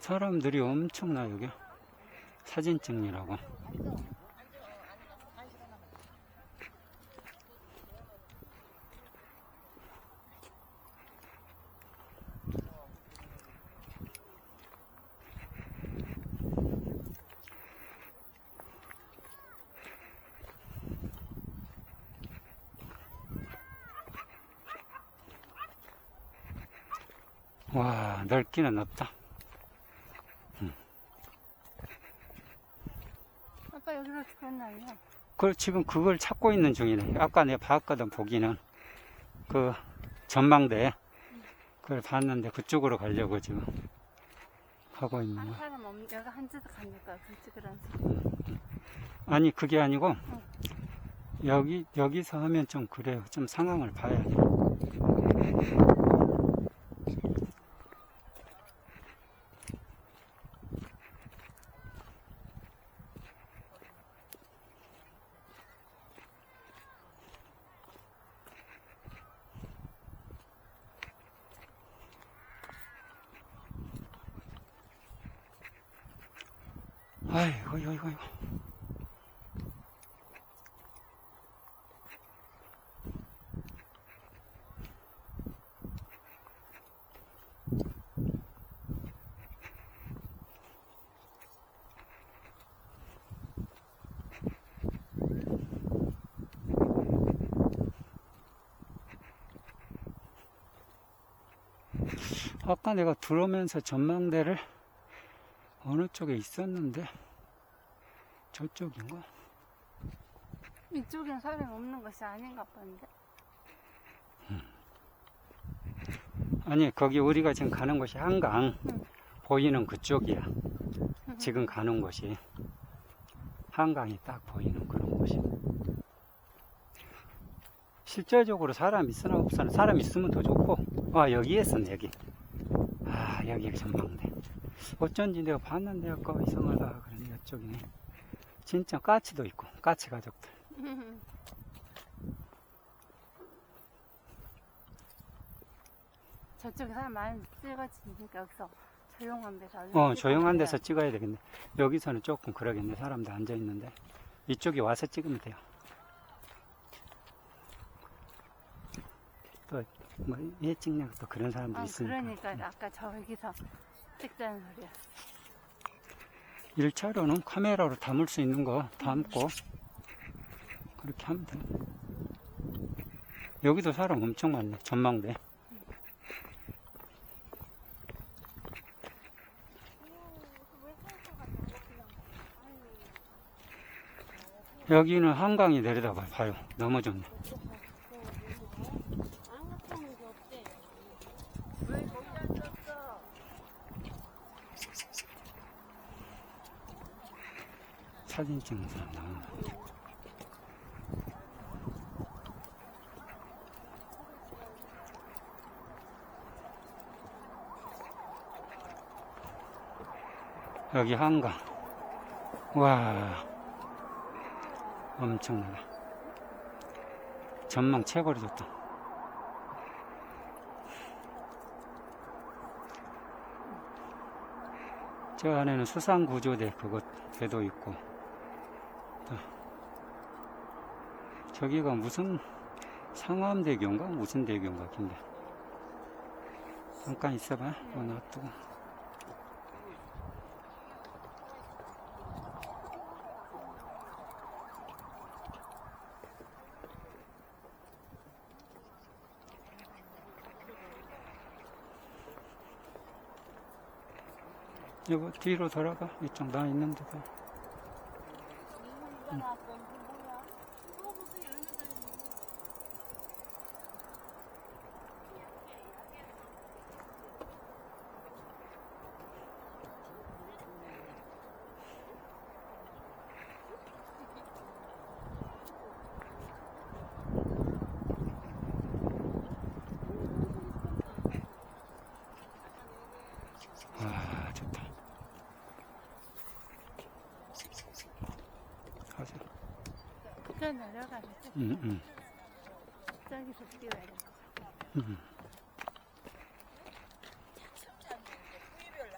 사람들이 엄청나 여기. 사진 찍느라고. 와 넓기는 없다 아까 여기서 죽었나요? 그 지금 그걸 찾고 있는 중이네. 아까 내가 봤거든 보기는 그 전망대 그걸 봤는데 그쪽으로 가려고 지금 하고 있는 한 거야. 사람 없, 여기 한지도 가니까 그 찍으라서. 아니 그게 아니고 여기 여기서 하면 좀 그래요. 좀 상황을 봐야 돼. 아이고, 이거, 이거, 이거. 아까 내가 들어오면서 전망대를 어느 쪽에 있었는데 저쪽인가? 이쪽엔 사람이 없는 것이 아닌가 본데. 아니 거기 우리가 지금 가는 곳이 한강. 응. 보이는 그쪽이야. 지금 가는 곳이 한강이 딱 보이는 그런 곳이. 실제적으로 사람 있으나 없으나 사람 있으면 더 좋고. 아 여기에 있었네 여기. 아 여기 전망대 어쩐지 내가 봤는데 아까 이상하다 그러니 이쪽이네 진짜 까치도 있고 까치 가족들 저쪽에 사람 많이 찍어지니까 여기서 조용한 데서. 어, 조용한 데서 찍어야 되겠네. 여기서는 조금 그러겠네. 사람도 앉아 있는데. 이쪽에 와서 찍으면 돼요. 또, 뭐, 얘 찍냐, 또 그런 사람도 아, 있으니까. 그러니까 아까 저기서 찍자는 소리야. 1차로는 카메라로 담을 수 있는 거 담고, 그렇게 하면 돼. 여기도 사람 엄청 많네. 전망대. 여기는 한강이 내려다봐 봐요. 너무 좋네. 사진 찍는 사람 나온다. 여기 한강. 와. 엄청나다. 전망 최고로 좋다. 저 안에는 수상구조대 그것 배도 있고 저기가 무슨 상암대교인가? 무슨 대교인가 근데. 잠깐 있어봐. 뭐 놔두고. 여보 뒤로 돌아가 이쪽 나 있는 데가 와 저 내려